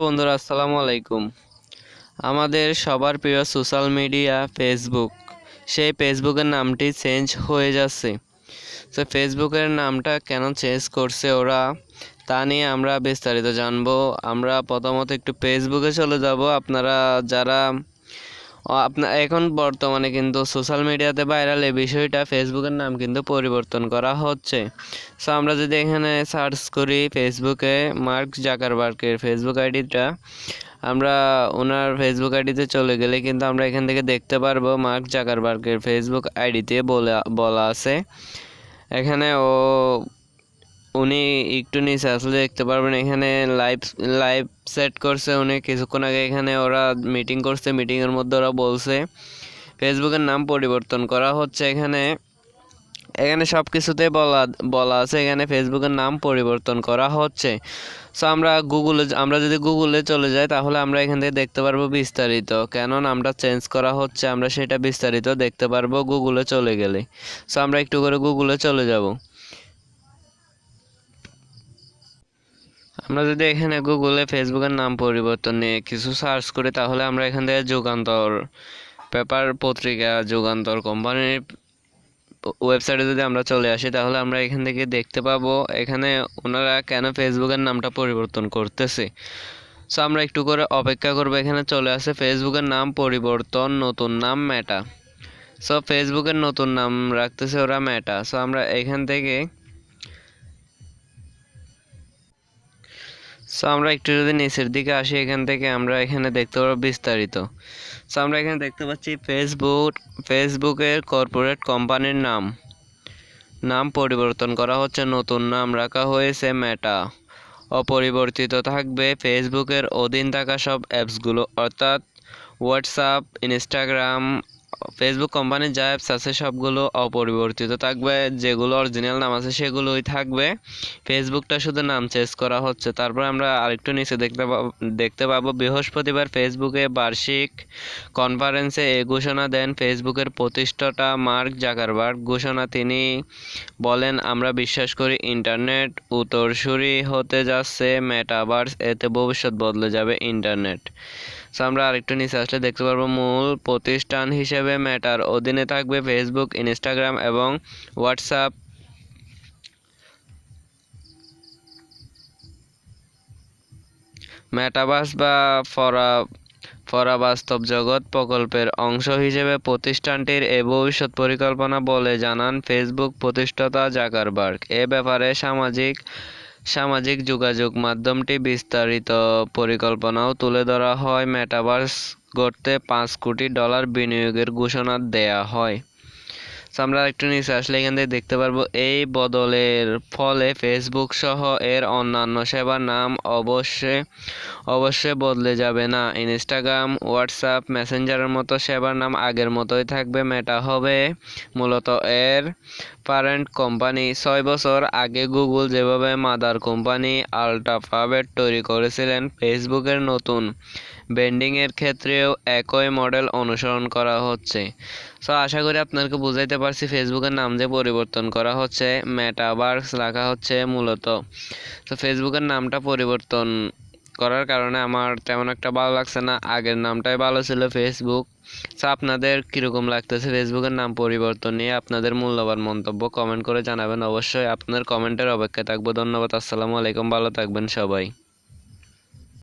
বন্ধুরা, আসসালামু আলাইকুম। আমাদের সবার প্রিয় সোশ্যাল মিডিয়া ফেসবুক সেই ফেসবুকের নামটি চেঞ্জ হয়ে যাচ্ছে। তো ফেসবুকের নামটা কেন চেঞ্জ করছে ওরা, তা নিয়ে আমরা বিস্তারিত জানব। আমরা প্রথমত একটু ফেসবুকে চলে যাব। আপনারা যারা আপনার এখন বর্তমানে কিন্তু সোশ্যাল মিডিয়াতে ভাইরাল এই বিষয়টা ফেসবুকের নাম কিন্তু পরিবর্তন করা হচ্ছে। সো আমরা যদি এখানে সার্চ করি ফেসবুকে মার্ক জাকারবার্গের ফেসবুক আইডিটা আমরা ওনার ফেসবুক আইডিতে চলে গেলে কিন্তু আমরা এখান থেকে দেখতে পারব মার্ক জাকারবার্গের ফেসবুক আইডিতে বলে, বলা আছে। এখানে ও উনি একটু নিচে আসলে দেখতে পারবেন, এখানে লাইভ লাইভ সেট করছে উনি। কিছুক্ষণ আগে এখানে ওরা মিটিং করছে মিটিংয়ের মধ্যে ওরা বলছে ফেসবুকের নাম পরিবর্তন করা হচ্ছে এখানে। এখানে সব কিছুতেই বলা বলা আছে, এখানে ফেসবুকের নাম পরিবর্তন করা হচ্ছে। সো আমরা গুগলে আমরা যদি গুগলে চলে যাই, তাহলে আমরা এখান থেকে দেখতে পারব বিস্তারিত। কেন নামটা চেঞ্জ করা হচ্ছে, আমরা সেটা বিস্তারিত দেখতে পারব গুগলে চলে গেলে। সো আমরা একটু করে গুগলে চলে যাব। আমরা যদি এখানে গুগলে ফেসবুকের নাম পরিবর্তন নিয়ে কিছু সার্চ করি, তাহলে আমরা এখান থেকে যুগান্তর পেপার পত্রিকা, যুগান্তর কোম্পানির ওয়েবসাইটে যদি আমরা চলে আসি, তাহলে আমরা এখান থেকে দেখতে পাবো এখানে ওনারা কেন ফেসবুকের নামটা পরিবর্তন করতেছে। সো আমরা একটু করে অপেক্ষা করব, এখানে চলে আসে ফেসবুকের নাম পরিবর্তন, নতুন নাম মেটা সো ফেসবুকের নতুন নাম রাখতেছে ওরা মেটা সো আমরা এখান থেকে সো আমরা একটু যদি নিচের দিকে আসি, এখান থেকে আমরা এখানে দেখতে পারব বিস্তারিত। সো আমরা এখানে দেখতে পাচ্ছি ফেসবুক ফেসবুকের কর্পোরেট কোম্পানির নাম। নাম পরিবর্তন করা হচ্ছে, নতুন নাম রাখা হয়েছে মেটা অপরিবর্তিত থাকবে ফেসবুকের অধীন থাকা সব অ্যাপসগুলো অর্থাৎ হোয়াটসঅ্যাপ ইনস্টাগ্রাম ফেসবুক কোম্পানির যা অ্যাপস আছে সবগুলো অপরিবর্তিত থাকবে, যেগুলো অরিজিনাল নাম আছে সেগুলোই থাকবে। ফেসবুকটা শুধু নাম চেঞ্জ করা হচ্ছে। তারপর আমরা আরেকটু নিচে দেখতে দেখতে পাবো, বৃহস্পতিবার ফেসবুকে বার্ষিক কনফারেন্সে এ ঘোষণা দেন ফেসবুকের প্রতিষ্ঠাতা মার্ক জাকারবার্গ। ঘোষণা তিনি বলেন, আমরা বিশ্বাস করি ইন্টারনেট উত্তরসূরি হতে যাচ্ছে মেটাভার্স এতে ভবিষ্যৎ বদলে যাবে ইন্টারনেট সো আমরা আরেকটু নিচে আসলে দেখতে পারব, মূল প্রতিষ্ঠান হিসেবে মেটার অধীনে থাকবে ফেসবুক ইনস্টাগ্রাম এবং হোয়াটসঅ্যাপ মেটাভার্স বা ফরা, ফরাবাস্তব জগৎ প্রকল্পের অংশ হিসেবে প্রতিষ্ঠানটির এ ভবিষ্যৎ পরিকল্পনা বলে জানান ফেসবুক প্রতিষ্ঠাতা জাকারবার্গ। এ ব্যাপারে সামাজিক সামাজিক যোগাযোগ মাধ্যমটি বিস্তারিত পরিকল্পনাও তুলে ধরা হয় মেটাভার্স গড়তে পাঁচ কোটি ডলার বিনিয়োগের ঘোষণা দেয়া হয়। আমরা একটু নিচে আসলে এখান থেকে দেখতে পারব, এই বদলের ফলে ফেসবুক সহ এর অন্যান্য সেবার নাম অবশ্যই অবশ্যই বদলে যাবে না। ইনস্টাগ্রাম হোয়াটসঅ্যাপ মেসেঞ্জারের মতো সেবার নাম আগের মতোই থাকবে মেটা হবে মূলত এর পারেন্ট কোম্পানি ছয় বছর আগে গুগল যেভাবে মাদার কোম্পানি আলট্রাফাবেট তৈরি করেছিলেন ফেসবুকের নতুন ব্র্যান্ডিংয়ের ক্ষেত্রেও একই মডেল অনুসরণ করা হচ্ছে। সো আশা করি আপনাকে বুঝাইতে পারছি ফেসবুকের নাম যে পরিবর্তন করা হচ্ছে মেটাভার্স রাখা হচ্ছে মূলত। তো ফেসবুকের নামটা পরিবর্তন করার কারণে আমার তেমন একটা ভালো লাগছে না। আগের নামটাই ভালো ছিল ফেসবুক সো আপনাদের কীরকম লাগতেছে ফেসবুকের নাম পরিবর্তন নিয়ে আপনাদের মূল্যবান মন্তব্য কমেন্ট করে জানাবেন। অবশ্যই আপনার কমেন্টের অপেক্ষায় থাকব। ধন্যবাদ, আসসালামু আলাইকুম। ভালো থাকবেন সবাই।